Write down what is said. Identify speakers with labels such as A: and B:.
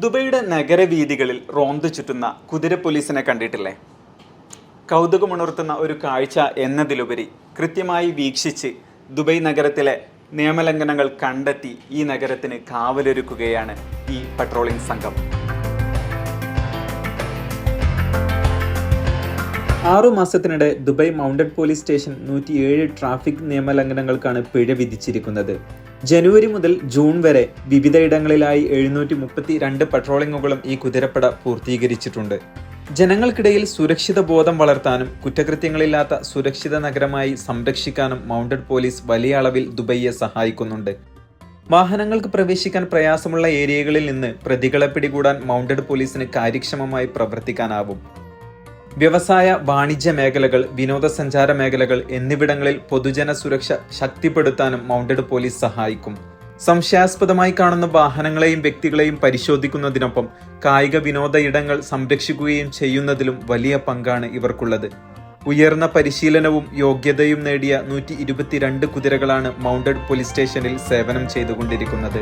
A: ദുബൈയുടെ നഗരവീഥികളിൽ റോന്തു ചുറ്റുന്ന കുതിര പോലീസിനെ കണ്ടിട്ടില്ലേ? കൗതുകമുണർത്തുന്ന ഒരു കാഴ്ച എന്നതിലുപരി കൃത്യമായി വീക്ഷിച്ച് ദുബൈ നഗരത്തിലെ നിയമലംഘനങ്ങൾ കണ്ടെത്തി ഈ നഗരത്തിന് കാവലൊരുക്കുകയാണ് ഈ പട്രോളിംഗ് സംഘം. ആറു മാസത്തിനിടെ ദുബായ് മൗണ്ടഡ് പോലീസ് സ്റ്റേഷൻ നൂറ്റിയേഴ് ട്രാഫിക് നിയമലംഘനങ്ങൾക്കാണ് പിഴ വിധിച്ചിരിക്കുന്നത്. ജനുവരി മുതൽ ജൂൺ വരെ വിവിധയിടങ്ങളിലായി എഴുന്നൂറ്റി മുപ്പത്തി രണ്ട് പട്രോളിങ്ങുകളും ഈ കുതിരപ്പട പൂർത്തീകരിച്ചിട്ടുണ്ട്. ജനങ്ങൾക്കിടയിൽ സുരക്ഷിത ബോധം വളർത്താനും കുറ്റകൃത്യങ്ങളില്ലാത്ത സുരക്ഷിത നഗരമായി സംരക്ഷിക്കാനും മൗണ്ടഡ് പോലീസ് വലിയ അളവിൽ ദുബൈയെ സഹായിക്കുന്നുണ്ട്. വാഹനങ്ങൾക്ക് പ്രവേശിക്കാൻ പ്രയാസമുള്ള ഏരിയകളിൽ നിന്ന് പ്രതികളെ പിടികൂടാൻ മൗണ്ടഡ് പോലീസിന് കാര്യക്ഷമമായി പ്രവർത്തിക്കാനാവും. വ്യവസായ വാണിജ്യ മേഖലകൾ വിനോദസഞ്ചാര മേഖലകൾ എന്നിവിടങ്ങളിൽ പൊതുജന സുരക്ഷ ശക്തിപ്പെടുത്താനും മൗണ്ടഡ് പോലീസ് സഹായിക്കും. സംശയാസ്പദമായി കാണുന്ന വാഹനങ്ങളെയും വ്യക്തികളെയും പരിശോധിക്കുന്നതിനൊപ്പം കായിക വിനോദ ഇടങ്ങൾ സംരക്ഷിക്കുകയും ചെയ്യുന്നതിലും വലിയ പങ്കാണ് ഇവർക്കുള്ളത്. ഉയർന്ന പരിശീലനവും യോഗ്യതയും നേടിയ നൂറ്റി ഇരുപത്തിരണ്ട് കുതിരകളാണ് മൗണ്ടഡ് പോലീസ് സ്റ്റേഷനിൽ സേവനം ചെയ്തുകൊണ്ടിരിക്കുന്നത്.